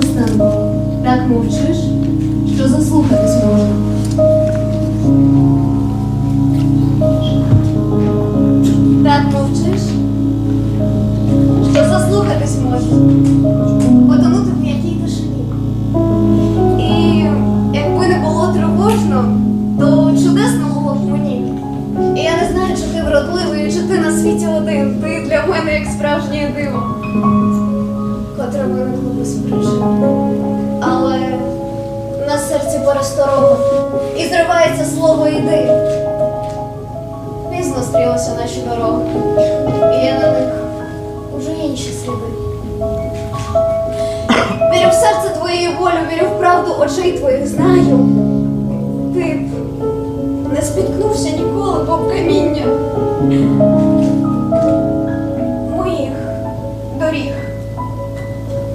Костенко, так мовчиш, що заслухатись можна. Так мовчиш, що заслухатись можна. Потонути в м'якій тишині. І якби не було тривожно, то чудесно було б мені. І я не знаю, чи ти вродливий, чи ти на світі один. Ти для мене як справжнє диво, котре виникло без пересторога і зривається слово іди. Пізно стрілися наші дороги, і я на них уже інші сліди. Вірю в серце твоєї волі, вірю в правду очей твоїх знаю. Ти б не спіткнувся ніколи об каміння